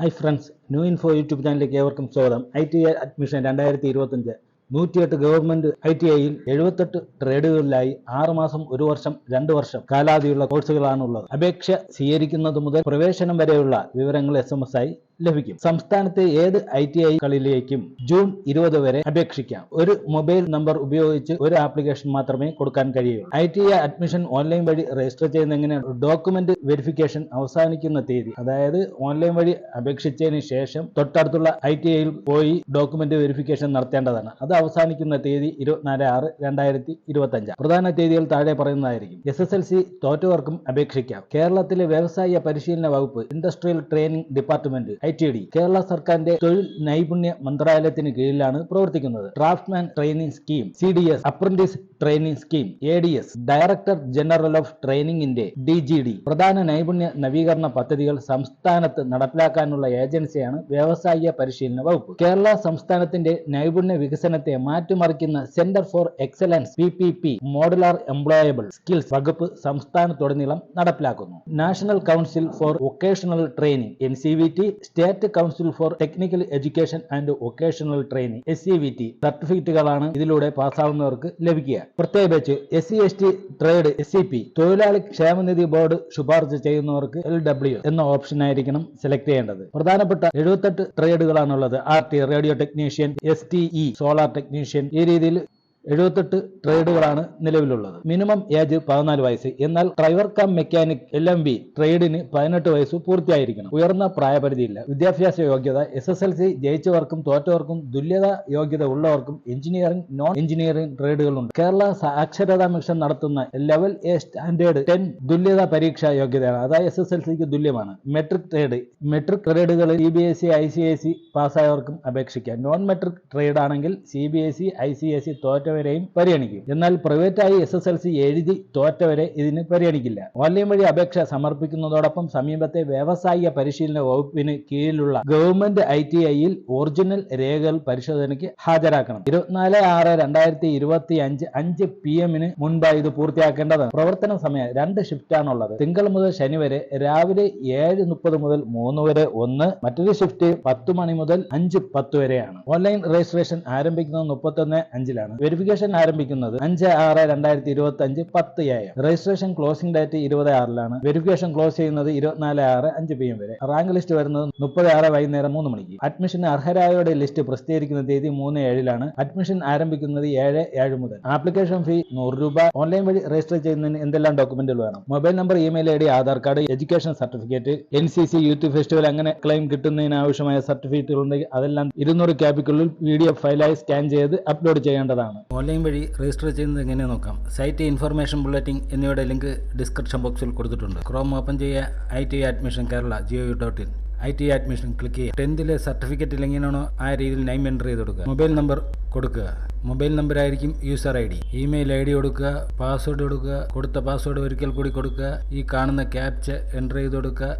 Hi friends new info YouTube ചാനലിലേക്ക് ഏവർക്കും സ്വാഗതം. ഐ ടി ഐ അഡ്മിഷൻ രണ്ടായിരത്തി ഇരുപത്തഞ്ച് നൂറ്റിയെട്ട് ഗവൺമെന്റ് ഐ ടി ഐയിൽ എഴുപത്തെട്ട് ട്രേഡുകളിലായി ആറ് മാസം ഒരു വർഷം രണ്ട് വർഷം കാലാവധിയുള്ള കോഴ്സുകളാണുള്ളത് അപേക്ഷ സ്വീകരിക്കുന്നത് മുതൽ പ്രവേശനം വരെയുള്ള വിവരങ്ങൾ എസ് എം എസ് ആയി ലഭിക്കും. സംസ്ഥാനത്തെ ഏത് ഐ ടി ഐകളിലേക്കും ജൂൺ ഇരുപത് വരെ അപേക്ഷിക്കാം. ഒരു മൊബൈൽ നമ്പർ ഉപയോഗിച്ച് ഒരു ആപ്ലിക്കേഷൻ മാത്രമേ കൊടുക്കാൻ കഴിയൂ. I T I admission online വഴി രജിസ്റ്റർ ചെയ്യുന്ന ഡോക്യുമെന്റ് വെരിഫിക്കേഷൻ അവസാനിക്കുന്ന തീയതി അതായത് ഓൺലൈൻ വഴി അപേക്ഷിച്ചതിന് ശേഷം തൊട്ടടുത്തുള്ള ഐ ടി ഐയിൽ പോയി ഡോക്യുമെന്റ് വെരിഫിക്കേഷൻ നടത്തേണ്ടതാണ്. അത് അവസാനിക്കുന്ന തീയതി ഇരുപത്തിനാല് ആറ് രണ്ടായിരത്തി ഇരുപത്തി അഞ്ച് പ്രധാന തീയതികൾ താഴെ പറയുന്നതായിരിക്കും. എസ് എസ് എൽ സി തോറ്റവർക്കും അപേക്ഷിക്കാം. കേരളത്തിലെ വ്യവസായ പരിശീലന വകുപ്പ് industrial training department I D Kerala സർക്കാരിന്റെ തൊഴിൽ നൈപുണ്യ മന്ത്രാലയത്തിന് കീഴിലാണ് പ്രവർത്തിക്കുന്നത്. Draftsman training scheme C D S apprentice training scheme A D S director general of ട്രെയിനിംഗിന്റെ D G D പ്രധാന നൈപുണ്യ നവീകരണ പദ്ധതികൾ സംസ്ഥാനത്ത് നടപ്പിലാക്കാനുള്ള ഏജൻസിയാണ് വ്യവസായിക പരിശീലന വകുപ്പ്. കേരള സംസ്ഥാനത്തിന്റെ നൈപുണ്യ വികസനത്തെ മാറ്റിമറിക്കുന്ന centre for excellence P P P modular employable skills വകുപ്പ് സംസ്ഥാനത്തുടനീളം നടപ്പിലാക്കുന്നു. National council for vocational training N C V T state council for technical education and vocational training S C V T സർട്ടിഫിക്കറ്റുകളാണ് ഇതിലൂടെ പാസ്സാവുന്നവർക്ക് ലഭിക്കുക. പ്രത്യേകിച്ച് S C S T trade S C P തൊഴിലാളി ക്ഷേമനിധി board ശുപാർശ ചെയ്യുന്നവർക്ക് എൽ ഡബ്ല്യു എന്ന option ആയിരിക്കണം സെലക്ട് ചെയ്യേണ്ടത്. പ്രധാനപ്പെട്ട എഴുപത്തെട്ട് ട്രേഡുകളാണുള്ളത് R T radio technician S T E solar technician ഈ രീതിയിൽ എഴുപത്തെട്ട് ട്രേഡുകളാണ് നിലവിലുള്ളത്. മിനിമം ഏജ് പതിനാല് വയസ്സ്. എന്നാൽ driver cum mechanic L M B ട്രേഡിന് പതിനെട്ട് വയസ്സ് പൂർത്തിയായിരിക്കണം. ഉയർന്ന പ്രായപരിധിയില്ല. വിദ്യാഭ്യാസ യോഗ്യത എസ് എസ് എൽ സി ജയിച്ചവർക്കും തോറ്റവർക്കും തുല്യത യോഗ്യത ഉള്ളവർക്കും എഞ്ചിനീയറിംഗ് നോൺ എഞ്ചിനീയറിംഗ് ട്രേഡുകളുണ്ട് കേരള സാക്ഷരതാ മിഷൻ നടത്തുന്ന ലെവൽ എ സ്റ്റാൻഡേർഡ് ടെൻ തുല്യത പരീക്ഷാ യോഗ്യതയാണ്. അതായത് എസ് എസ് എൽ സിക്ക് തുല്യമാണ്. Metric trade metric ട്രേഡുകളിൽ C B S C I C S C പാസ്സായവർക്കും അപേക്ഷിക്കാം. നോൺ മെട്രിക് ട്രേഡ് ആണെങ്കിൽ C B S C I C S C തോറ്റവരെയും പരിഗണിക്കും. എന്നാൽ പ്രൈവറ്റായി എസ് എസ് എൽ സി എഴുതി തോറ്റവരെ ഇതിന് പരിഗണിക്കില്ല. ഓൺലൈൻ വഴി അപേക്ഷ സമർപ്പിക്കുന്നതോടൊപ്പം സമീപത്തെ വ്യവസായിക പരിശീലന വകുപ്പിന് കീഴിലുള്ള ഗവൺമെന്റ് ഐ ടി ഐയിൽ ഒറിജിനൽ രേഖകൾ പരിശോധനയ്ക്ക് ഹാജരാക്കണം. ഇരുപത്തിനാല് ആറ് രണ്ടായിരത്തി ഇരുപത്തി അഞ്ച് അഞ്ച് പി എമ്മിന് മുൻപായി ഇത് പൂർത്തിയാക്കേണ്ടതാണ്. പ്രവർത്തന സമയം രണ്ട് ഷിഫ്റ്റ് ആണുള്ളത് തിങ്കൾ മുതൽ ശനി വരെ രാവിലെ ഏഴ് മുപ്പത് മുതൽ മൂന്ന് വരെ ഒന്ന് മറ്റൊരു ഷിഫ്റ്റ് പത്ത് മണി മുതൽ അഞ്ച് പത്ത് വരെയാണ്. ഓൺലൈൻ രജിസ്ട്രേഷൻ ആരംഭിക്കുന്നത് മുപ്പത്തൊന്ന് അഞ്ചിലാണ്. വെരിഫിക്കേഷൻ ആരംഭിക്കുന്നത് അഞ്ച് ആറ് രണ്ടായിരത്തി ഇരുപത്തി അഞ്ച് പത്ത് A M. Registration closing date ഇരുപത് ആറിലാണ്. വെരിഫിക്കേഷൻ ക്ലോസ് ചെയ്യുന്നത് ഇരുപത്തിനാല് ആറ് അഞ്ച് പി എം വരെ. റാങ്ക് ലിസ്റ്റ് വരുന്നത് മുപ്പത് ആറ് വൈകുന്നേരം മൂന്ന് മണിക്ക്. അഡ്മിഷൻ അർഹരായവരുടെ ലിസ്റ്റ് പ്രസിദ്ധീകരിക്കുന്ന തീയതി മൂന്ന് ഏഴിലാണ്. അഡ്മിഷൻ ആരംഭിക്കുന്നത് ഏഴ് ഏഴ് മുതൽ. ആപ്ലിക്കേഷൻ ഫീ നൂറ് രൂപ. ഓൺലൈൻ വഴി രജിസ്റ്റർ ചെയ്യുന്നതിന് എന്തെല്ലാം ഡോക്യുമെന്റുകൾ വേണം? Mobile number email I D Aadhaar card education certificate N C C youth festival അങ്ങനെ ക്ലെയിം കിട്ടുന്നതിന് ആവശ്യമായ സർട്ടിഫിക്കറ്റുകൾ ഉണ്ടെങ്കിൽ അതെല്ലാം ഇരുന്നൂറ് ക്യാപിക്കുള്ളിൽ പി ഡി എഫ് ഫയലായി സ്കാൻ ചെയ്ത് അപ്ലോഡ് ചെയ്യേണ്ടതാണ്. ഓൺലൈൻ വഴി രജിസ്റ്റർ ചെയ്യുന്നത് എങ്ങനെ നോക്കാം? സൈറ്റ് ഇൻഫർമേഷൻ ബുള്ളറ്റിൻ എന്നിവയുടെ ലിങ്ക് ഡിസ്ക്രിപ്ഷൻ ബോക്സിൽ കൊടുത്തിട്ടുണ്ട്. ക്രോം ഓപ്പൺ ചെയ്യുക I T admission Kerala G O dot in I T admission click ചെയ്യുക. ടെൻത്തിലെ സർട്ടിഫിക്കറ്റ് എങ്ങനെയാണോ ആ രീതിയിൽ നെയിം എന്റർ ചെയ്ത് കൊടുക്കുക. മൊബൈൽ നമ്പർ കൊടുക്കുക. മൊബൈൽ നമ്പർ ആയിരിക്കും user I D email I D കൊടുക്കുക പാസ്വേഡ് കൊടുക്കുക കൊടുത്ത പാസ്വേഡ് ഒരിക്കൽ കൂടി കൊടുക്കുക ഈ കാണുന്ന ക്യാപ്ച എന്റർ ചെയ്ത് കൊടുക്കുക.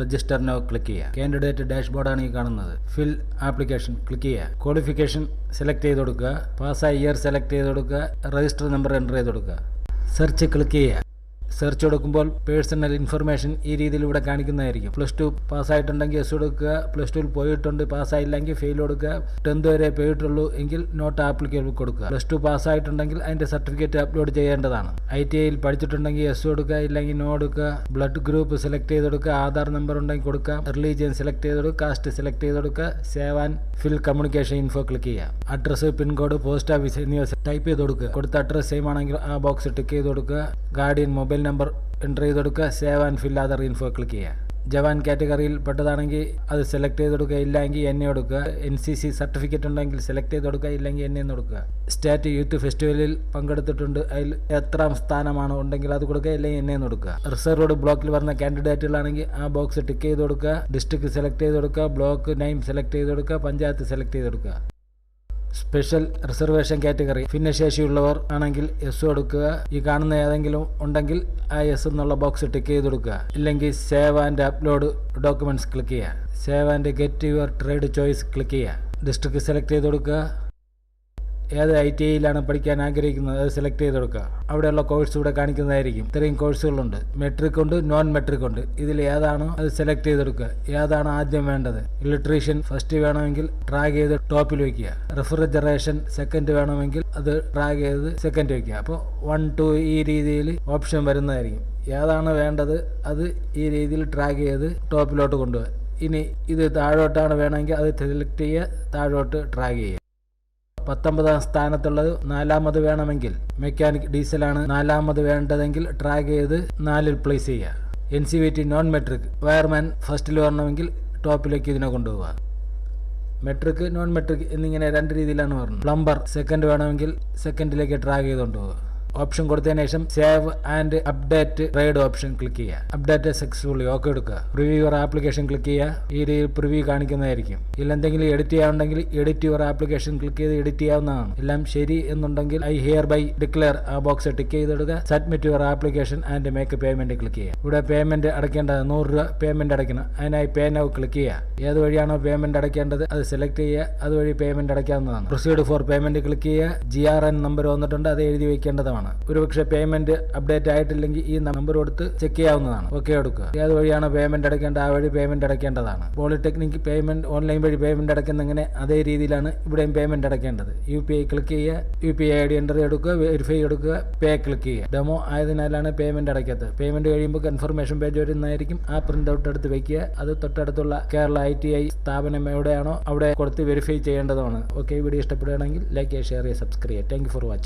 രജിസ്റ്റർ നോ ക്ലിക്ക് ചെയ്യുക കാൻഡിഡേറ്റ് ഡാഷ്ബോർഡാണ് ഈ കാണുന്നത്. ഫിൽ ആപ്ലിക്കേഷൻ ക്ലിക്ക് ചെയ്യുക. ക്വാളിഫിക്കേഷൻ സെലക്ട് ചെയ്ത് കൊടുക്കുക. പാസ്സായ ഇയർ സെലക്ട് ചെയ്ത് കൊടുക്കുക. രജിസ്റ്റർ നമ്പർ എന്റർ ചെയ്ത് കൊടുക്കുക. സെർച്ച് ക്ലിക്ക് ചെയ്യുക. സെർച്ച് കൊടുക്കുമ്പോൾ പേഴ്സണൽ ഇൻഫർമേഷൻ ഈ രീതിയിൽ ഇവിടെ കാണിക്കുന്നതായിരിക്കും. പ്ലസ് ടു പാസ്സായിട്ടുണ്ടെങ്കിൽ എസ് കൊടുക്കുക. പ്ലസ് ടുവിൽ പോയിട്ടുണ്ട് പാസ്സായില്ലെങ്കിൽ ഫെയിൽ കൊടുക്കുക. ടെൻത്ത് വരെ പോയിട്ടുള്ളൂ എങ്കിൽ നോട്ട് ആപ്ലിക്കബിൾ കൊടുക്കുക. പ്ലസ് ടു പാസ്സായിട്ടുണ്ടെങ്കിൽ അതിന്റെ സർട്ടിഫിക്കറ്റ് അപ്ലോഡ് ചെയ്യേണ്ടതാണ്. ഐ ടി ഐയിൽ പഠിച്ചിട്ടുണ്ടെങ്കിൽ എസ് കൊടുക്കുക ഇല്ലെങ്കിൽ നോ കൊടുക്കുക. ബ്ലഡ് ഗ്രൂപ്പ് സെലക്ട് ചെയ്ത് കൊടുക്കുക ആധാർ നമ്പർ ഉണ്ടെങ്കിൽ കൊടുക്കുക. റിലീജിയൻ സെലക്ട് ചെയ്ത് കൊടുക്കുക കാസ്റ്റ് സെലക്ട് ചെയ്ത് കൊടുക്കുക. Save and fill communication info click ചെയ്യുക. അഡ്രസ്സ് പിൻകോഡ് പോസ്റ്റ് ഓഫീസ് എന്നിവ ടൈപ്പ് ചെയ്ത് കൊടുക്കുക. കൊടുത്ത അഡ്രസ്സ് സെയിം ആണെങ്കിൽ ആ ബോക്സ് ടിക്ക് ചെയ്ത് കൊടുക്കുക. ഗാർഡിയൻ മൊബൈൽ നമ്പർ എന്റർ ചെയ്ത് കൊടുക്കുക save and fill other info click ചെയ്യുക. ജവാൻ കാറ്റഗറിയിൽ പെട്ടതാണെങ്കിൽ അത് സെലക്ട് ചെയ്ത് കൊടുക്കുക ഇല്ലെങ്കിൽ എന്നെ കൊടുക്കുക എൻ സി സി സർട്ടിഫിക്കറ്റ് ഉണ്ടെങ്കിൽ സെലക്ട് ചെയ്ത് കൊടുക്കുക ഇല്ലെങ്കിൽ എന്നെ കൊടുക്കുക സ്റ്റേറ്റ് യൂത്ത് ഫെസ്റ്റിവലിൽ പങ്കെടുത്തിട്ടുണ്ട്. അതിൽ എത്രാം സ്ഥാനമാണ് ഉണ്ടെങ്കിൽ അത് കൊടുക്കുക ഇല്ലെങ്കിൽ എന്നെ എന്ന് കൊടുക്കുക റിസർവ്ഡ് ബ്ലോക്കിൽ വരുന്ന കാൻഡിഡേറ്റുകളാണെങ്കിൽ ആ ബോക്സ് ടിക്ക് ചെയ്ത് കൊടുക്കുക ഡിസ്ട്രിക്ട് സെലക്ട് ചെയ്ത് കൊടുക്കുക ബ്ലോക്ക് നെയിം സെലക്ട് ചെയ്ത് കൊടുക്കുക പഞ്ചായത്ത് സെലക്ട് ചെയ്ത് കൊടുക്കുക സ്പെഷ്യൽ റിസർവേഷൻ കാറ്റഗറി. ഭിന്നശേഷിയുള്ളവർ ആണെങ്കിൽ എസ് കൊടുക്കുക. ഈ കാണുന്ന ഏതെങ്കിലും ഉണ്ടെങ്കിൽ ആ എസ് എന്നുള്ള ബോക്സ് ടിക്ക് ചെയ്ത് കൊടുക്കുക ഇല്ലെങ്കിൽ save and upload documents click ചെയ്യുക. Save and get your trade choice click ചെയ്യുക. ഡിസ്ട്രിക്ട് സെലക്ട് ചെയ്ത് കൊടുക്കുക ഏത് ഐ ടി ഐയിലാണ് പഠിക്കാൻ ആഗ്രഹിക്കുന്നത്? അത് സെലക്ട് ചെയ്ത് കൊടുക്കുക. അവിടെയുള്ള കോഴ്സ് ഇവിടെ കാണിക്കുന്നതായിരിക്കും. ഇത്രയും കോഴ്സുകളുണ്ട് മെട്രിക് ഉണ്ട് നോൺ മെട്രിക് ഉണ്ട്. ഇതിൽ ഏതാണോ അത് സെലക്ട് ചെയ്തെടുക്കുക ഏതാണ് ആദ്യം വേണ്ടത്? ഇലക്ട്രീഷ്യൻ ഫസ്റ്റ് വേണമെങ്കിൽ ട്രാഗ് ചെയ്ത് ടോപ്പിൽ വയ്ക്കുക. റെഫ്രിജറേഷൻ സെക്കൻഡ് വേണമെങ്കിൽ അത് ട്രാഗ് ചെയ്ത് സെക്കൻഡ് വയ്ക്കുക. അപ്പോൾ വൺ ടു ഈ രീതിയിൽ ഓപ്ഷൻ വരുന്നതായിരിക്കും. ഏതാണ് വേണ്ടത്? അത് ഈ രീതിയിൽ ട്രാക്ക് ചെയ്ത് ടോപ്പിലോട്ട് കൊണ്ടുപോകുക ഇനി ഇത് താഴോട്ടാണ് വേണമെങ്കിൽ അത് സെലക്ട് ചെയ്യുക താഴോട്ട് ട്രാക്ക് ചെയ്യുക. പത്തൊമ്പതാം സ്ഥാനത്തുള്ളത് നാലാമത് വേണമെങ്കിൽ മെക്കാനിക് ഡീസലാണ് നാലാമത് വേണ്ടതെങ്കിൽ ട്രാക്ക് ചെയ്ത് നാലിൽ പ്ലേസ് ചെയ്യുക. N C V T non metric wireman ഫസ്റ്റിൽ വരണമെങ്കിൽ ടോപ്പിലേക്ക് ഇതിനെ കൊണ്ടുപോവുക. മെട്രിക് നോൺ മെട്രിക് എന്നിങ്ങനെ രണ്ട് രീതിയിലാണ് പറഞ്ഞത് പ്ലംബർ സെക്കൻഡ് വേണമെങ്കിൽ സെക്കൻഡിലേക്ക് ട്രാക്ക് ചെയ്തുകൊണ്ട് ഓപ്ഷൻ കൊടുത്തതിന് ശേഷം save and update trade option click ചെയ്യുക. അപ്ഡേറ്റ് സക്സസ്ഫുള്ളി ഓക്കെ എടുക്കുക. പ്രിവ്യൂ യുവർ ആപ്ലിക്കേഷൻ ക്ലിക്ക് ചെയ്യുക. ഈ രീതിയിൽ പ്രിവ്യൂ കാണിക്കുന്നതായിരിക്കും. ഇല്ല എന്തെങ്കിലും എഡിറ്റ് ചെയ്യാനുണ്ടെങ്കിൽ എഡിറ്റ് യുവർ ആപ്ലിക്കേഷൻ ക്ലിക്ക് ചെയ്ത് എഡിറ്റ് ചെയ്യാവുന്നതാണ്. എല്ലാം ശരി എന്നുണ്ടെങ്കിൽ ഐ ഹിയർ ബൈ ഡിക്ലെയർ ആ ബോക്സ് ടിക്ക് ചെയ്തെടുക്കുക. Submit your application and make payment click ചെയ്യുക. ഇവിടെ പേയ്മെന്റ് അടയ്ക്കേണ്ടത് നൂറ് രൂപ പേയ്മെന്റ് അടയ്ക്കണം. അതിനായി പേ നൗ ക്ലിക്ക് ചെയ്യുക. ഏത് വഴിയാണോ പേയ്മെന്റ് അടയ്ക്കേണ്ടത് അത് സെലക്ട് ചെയ്യുക. അതുവഴി പേയ്മെന്റ് അടയ്ക്കാവുന്നതാണ്. പ്രൊസീഡ് ഫോർ പേയ്മെന്റ് ക്ലിക്ക് ചെയ്യുക. ജി ആർ എൻ നമ്പർ വന്നിട്ടുണ്ട്. അത് എഴുതി വെക്കേണ്ടതാണ് ഒരുപക്ഷെ പേയ്മെന്റ് അപ്ഡേറ്റ് ആയിട്ടില്ലെങ്കിൽ ഈ നമ്പർ കൊടുത്ത് ചെക്ക് ചെയ്യാവുന്നതാണ്. ഓക്കെ എടുക്കുക. ഏത് വഴിയാണ് പേയ്മെന്റ് അടയ്ക്കേണ്ടത് ആ വഴി പേയ്മെന്റ് അടയ്ക്കേണ്ടതാണ്. പോളിടെക്നിക് പേയ്മെന്റ് ഓൺലൈൻ വഴി പേയ്മെന്റ് അടയ്ക്കുന്നെങ്ങനെ അതേ രീതിയിലാണ് ഇവിടെയും പേയ്മെന്റ് അടയ്ക്കേണ്ടത്. യു പി ഐ ക്ലിക്ക് ചെയ്യുക. U P I I D enter എടുക്കുക. വെരിഫൈ എടുക്കുക. പേ ക്ലിക്ക് ചെയ്യുക. ഡെമോ ആയതിനാലാണ് പേയ്മെന്റ് അടയ്ക്കാത്തത്. പേയ്മെന്റ് കഴിയുമ്പോൾ കൺഫർമേഷൻ പേജ് വരുന്നതായിരിക്കും ആ പ്രിന്റ് ഔട്ട് എടുത്ത് വെക്കുക. അത് തൊട്ടടുത്തുള്ള കേരള ഐ ടി ഐ സ്ഥാപനം എവിടെയാണോ അവിടെ കൊടുത്ത് വെരിഫൈ ചെയ്യേണ്ടതാണ്. ഓക്കെ വീഡിയോ ഇഷ്ടപ്പെടുകയാണെങ്കിൽ ലൈക്ക് ചെയ്യുക ഷെയർ ചെയ്യുക സബ്സ്ക്രൈബ് ചെയ്യുക താങ്ക് ഫോർ വാച്ചിങ്